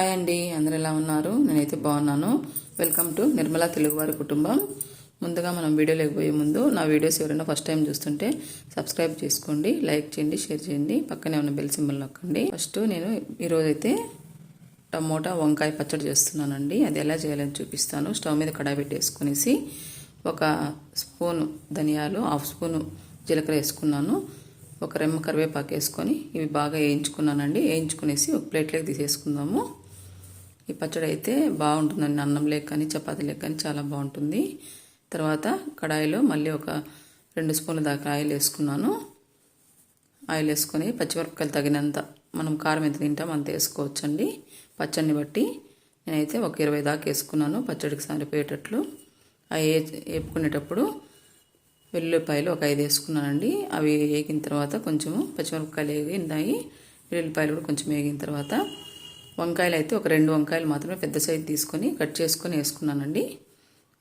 Hi అండి అందరు ఎలా ఉన్నారు? నేనైతే బాగున్నాను. వెల్కమ్ టు నిర్మలా తెలుగువారి కుటుంబం. ముందుగా మనం వీడియోలోకి పోయే ముందు నా వీడియోస్ ఎవరైనా ఫస్ట్ టైం చూస్తుంటే సబ్స్క్రైబ్ చేసుకోండి లైక్ చేయండి షేర్ చేయండి పక్కనే ఉన్న బెల్ సింబల్ నొక్కండి. ఫస్ట్ నేను ఈరోజైతే టమోటా వంకాయ పచ్చడి చేస్తున్నానండి. అది ఎలా చేయాలని చూపిస్తాను. స్టవ్ మీద కడాయి పెట్టేసుకునేసి ఒక స్పూను ధనియాలు హాఫ్ స్పూను జీలకర్ర వేసుకున్నాను. ఒక రెమ్మ కరివేపాకు వేసుకొని ఇవి బాగా వేయించుకున్నానండి. వేయించుకునేసి ఒక ప్లేట్లోకి తీసేసుకుందాము. ఈ పచ్చడి అయితే బాగుంటుందండి. అన్నం లేక కానీ చపాతీ లేక కానీ చాలా బాగుంటుంది. తర్వాత కడాయిలో మళ్ళీ ఒక రెండు స్పూన్ల దాకా ఆయిల్ వేసుకున్నాను. ఆయిల్ వేసుకొని పచ్చిమిరపకాయలు తగినంత మనం కారం ఎంత తింటాం అంత వేసుకోవచ్చండి. పచ్చడిని బట్టి నేనైతే ఒక ఇరవై దాకా వేసుకున్నాను పచ్చడికి సరిపోయేటట్లు. అవి వేపుకునేటప్పుడు వెల్లుల్లిపాయలు ఒక ఐదు వేసుకున్నానండి. అవి వేగిన తర్వాత కొంచెము పచ్చిమిరపకాయలు వేగినాయి వెల్లుల్లిపాయలు కూడా కొంచెం వేగిన తర్వాత వంకాయలు అయితే ఒక రెండు వంకాయలు మాత్రమే పెద్ద సైజు తీసుకొని కట్ చేసుకొని వేసుకున్నానండి.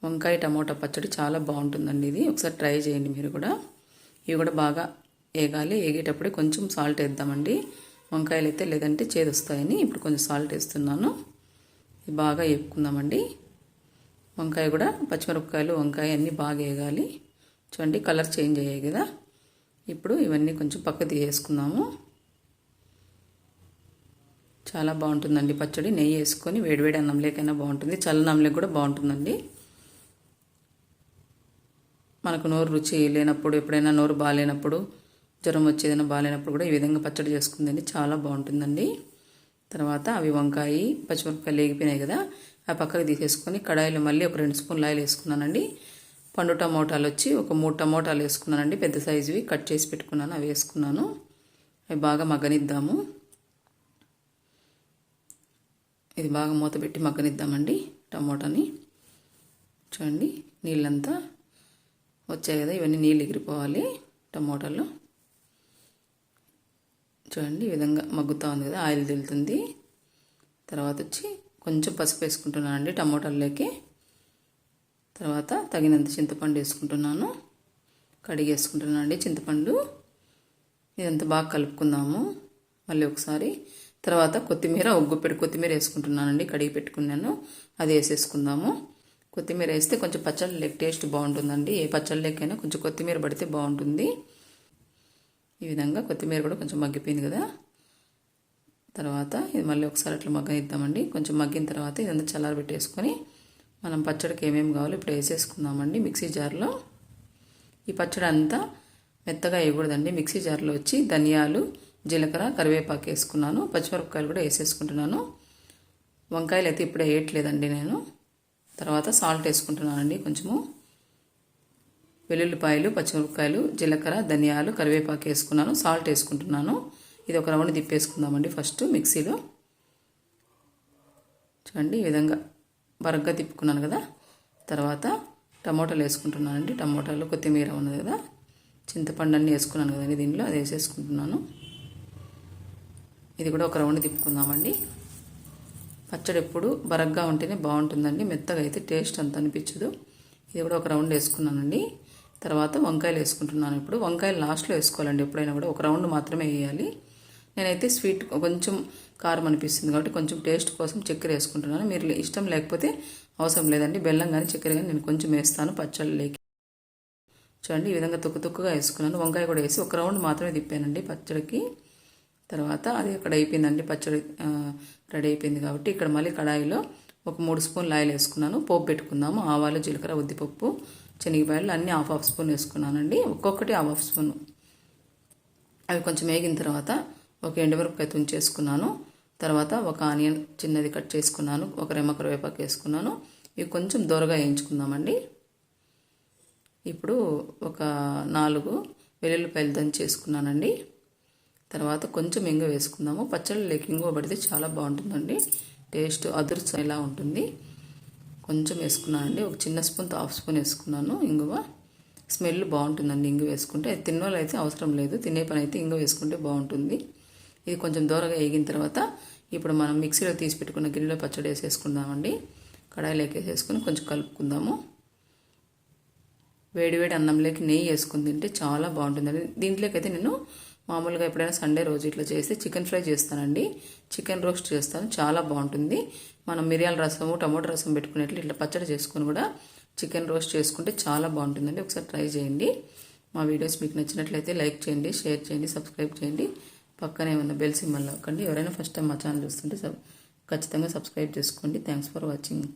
వంకాయ టమోటా పచ్చడి చాలా బాగుంటుందండి ఇది. ఒకసారి ట్రై చేయండి మీరు కూడా. ఇవి కూడా బాగా వేగాలి వేగేటప్పుడే కొంచెం సాల్ట్ వేద్దామండి. వంకాయలు అయితే లేదంటే చేదు వస్తాయని ఇప్పుడు కొంచెం సాల్ట్ వేస్తున్నాను. ఇది బాగా వేపుకుందామండి వంకాయ కూడా పచ్చిమిరపకాయలు వంకాయ అన్నీ బాగా వేగాలి చూడండి కలర్ చేంజ్ అయ్యాయి కదా. ఇప్పుడు ఇవన్నీ కొంచెం పక్కది వేసుకుందాము చాలా బాగుంటుందండి పచ్చడి. నెయ్యి వేసుకొని వేడివేడి అన్నంలేకైనా బాగుంటుంది. చల్లనంలోకి కూడా బాగుంటుందండి. మనకు నోరు రుచి లేనప్పుడు ఎప్పుడైనా నోరు బాగాలేనప్పుడు జ్వరం వచ్చేదైనా బాగాలేనప్పుడు కూడా ఈ విధంగా పచ్చడి చేసుకుందండి. చాలా బాగుంటుందండి. తర్వాత అవి వంకాయ పచ్చిమిరపకాయలు వేగిపోయినాయి కదా ఆ పక్కకు తీసేసుకొని కడాయిలో మళ్ళీ ఒక రెండు స్పూన్లు ఆయిల్ వేసుకున్నానండి. పండు టమోటాలు వచ్చి ఒక మూడు టమోటాలు వేసుకున్నానండి. పెద్ద సైజువి కట్ చేసి పెట్టుకున్నాను అవి వేసుకున్నాను. అవి బాగా మగ్గనిద్దాము. ఇది బాగా మూత పెట్టి మగ్గనిద్దామండి టమోటాని. చూడండి నీళ్ళంతా వచ్చాయి కదా ఇవన్నీ నీళ్ళు ఎగిరిపోవాలి టమోటాలు. చూడండి ఈ విధంగా మగ్గుతూ ఉంది కదా ఆయిల్ తెలుతుంది. తర్వాత వచ్చి కొంచెం పసుపు వేసుకుంటున్నానండి టమోటాల్లోకి. తర్వాత తగినంత చింతపండు వేసుకుంటున్నాను. కడిగి వేసుకుంటున్నాను అండి చింతపండు. ఇదంతా బాగా కలుపుకుందాము. మళ్ళీ ఒకసారి తర్వాత కొత్తిమీర ఒగ్గు పెట్టి కొత్తిమీర వేసుకుంటున్నానండి కడిగి పెట్టుకున్నాను. అది వేసేసుకుందాము. కొత్తిమీర వేస్తే కొంచెం పచ్చళ్ళ లెక్క టేస్ట్ బాగుంటుందండి. ఏ పచ్చళ్ళ లెక్కైనా కొంచెం కొత్తిమీర పడితే బాగుంటుంది. ఈ విధంగా కొత్తిమీర కూడా కొంచెం మగ్గిపోయింది కదా. తర్వాత ఇది మళ్ళీ ఒకసారి అట్లా మగ్గనిద్దామండి. కొంచెం మగ్గిన తర్వాత ఇదంతా చల్లారబెట్టేసుకొని మనం పచ్చడికి ఏమేమి కావాలో ఇప్పుడు వేసేసుకుందామండి మిక్సీ జార్లో. ఈ పచ్చడి అంతా మెత్తగా వేయకూడదండి. మిక్సీ జార్లో వచ్చి ధనియాలు జీలకర్ర కరివేపాకు వేసుకున్నాను పచ్చిమిరపకాయలు కూడా వేసేసుకుంటున్నాను. వంకాయలు అయితే ఇప్పుడే వేయట్లేదండి నేను. తర్వాత సాల్ట్ వేసుకుంటున్నానండి కొంచెము. వెల్లుల్లిపాయలు పచ్చిమిరపకాయలు జీలకర్ర ధనియాలు కరివేపాకు వేసుకున్నాను సాల్ట్ వేసుకుంటున్నాను. ఇది ఒక రౌండ్ తిప్పేసుకుందామండి ఫస్ట్ మిక్సీలో. చూడండి ఈ విధంగా బరగ్గా తిప్పుకున్నాను కదా. తర్వాత టమోటాలు వేసుకుంటున్నానండి. టమోటాలు కొత్తిమీర ఉన్నది కదా. చింతపండు అన్నీ వేసుకున్నాను కదండి దీనిలో అది వేసేసుకుంటున్నాను. ఇది కూడా ఒక రౌండ్ తిప్పుకుందామండి. పచ్చడి ఎప్పుడు బరగ్గా ఉంటేనే బాగుంటుందండి. మెత్తగా అయితే టేస్ట్ అంత అనిపించదు. ఇది కూడా ఒక రౌండ్ వేసుకున్నానండి. తర్వాత వంకాయలు వేసుకుంటున్నాను ఇప్పుడు. వంకాయలు లాస్ట్లో వేసుకోవాలండి ఎప్పుడైనా కూడా. ఒక రౌండ్ మాత్రమే వేయాలి. నేనైతే స్వీట్ కొంచెం కారం అనిపిస్తుంది కాబట్టి కొంచెం టేస్ట్ కోసం చక్కెర వేసుకుంటున్నాను. మీరు ఇష్టం లేకపోతే అవసరం లేదండి. బెల్లం కానీ చక్కెర కానీ నేను కొంచెం వేస్తాను పచ్చళ్ళలోకి చూడండి ఈ విధంగా తుక్కు తుక్కుగా వేసుకున్నాను. వంకాయ కూడా వేసి ఒక రౌండ్ మాత్రమే తిప్పానండి పచ్చడికి. తర్వాత అది అక్కడ అయిపోయిందండి పచ్చడి రెడీ అయిపోయింది కాబట్టి ఇక్కడ మళ్ళీ కడాయిలో ఒక మూడు స్పూన్లు ఆయిల్ వేసుకున్నాను పోపు పెట్టుకుందాము ఆవాలు జీలకర్ర ఉద్దిపప్పు శనగపాయలు అన్నీ హాఫ్ హాఫ్ స్పూన్ వేసుకున్నానండి ఒక్కొక్కటి హాఫ్ హాఫ్ స్పూన్. అవి కొంచెం వేగిన తర్వాత ఒక ఎండుమిరపకాయ తుంచేసుకున్నాను తర్వాత ఒక ఆనియన్ చిన్నది కట్ చేసుకున్నాను ఒక రెమ్మ కరివేపాకు వేసుకున్నాను ఇవి కొంచెం దూరగా వేయించుకుందామండి. ఇప్పుడు ఒక నాలుగు వెల్లుల్లిపాయలు దంచేసుకున్నానండి తర్వాత కొంచెం ఇంగ వేసుకుందాము. లేక ఇంగువ పడితే చాలా బాగుంటుందండి. టేస్ట్ అదుర్చ ఇలా ఉంటుంది? కొంచెం వేసుకున్నానండి ఒక చిన్న స్పూన్ హాఫ్ స్పూన్ వేసుకున్నాను ఇంగువ. స్మెల్ బాగుంటుందండి ఇంగు వేసుకుంటే. అది తిన్న అయితే అవసరం లేదు. తినే పని అయితే ఇంగు వేసుకుంటే బాగుంటుంది. ఇది కొంచెం దూరగా వేగిన తర్వాత ఇప్పుడు మనం మిక్సీలో తీసి పెట్టుకున్న గిన్నెలో పచ్చడి వేసేసుకుందామండి. కడాయిలోకి వేసేసుకుని కొంచెం కలుపుకుందాము. వేడివేడి అన్నంలోకి నెయ్యి వేసుకుని తింటే చాలా బాగుంటుందండి. దీంట్లోకి అయితే నేను మామూలుగా ఎప్పుడైనా సండే రోజు ఇట్లా చేస్తే చికెన్ ఫ్రై చేస్తానండి. చికెన్ రోస్ట్ చేస్తాను. చాలా బాగుంటుంది. మనం మిరియాల రసము టమాటో రసం పెట్టుకునేట్లు ఇట్లా పచ్చడి చేసుకొని కూడా చికెన్ రోస్ట్ చేసుకుంటే చాలా బాగుంటుందండి. ఒకసారి ట్రై చేయండి. మా వీడియోస్ మీకు నచ్చినట్లయితే లైక్ చేయండి షేర్ చేయండి సబ్స్క్రైబ్ చేయండి. పక్కనే ఉన్న బెల్ సింబల్ నొక్కండి. ఎవరైనా ఫస్ట్ టైం మా ఛానల్ చూస్తుంటే సబ్ ఖచ్చితంగా సబ్స్క్రైబ్ చేసుకోండి. Thanks for watching.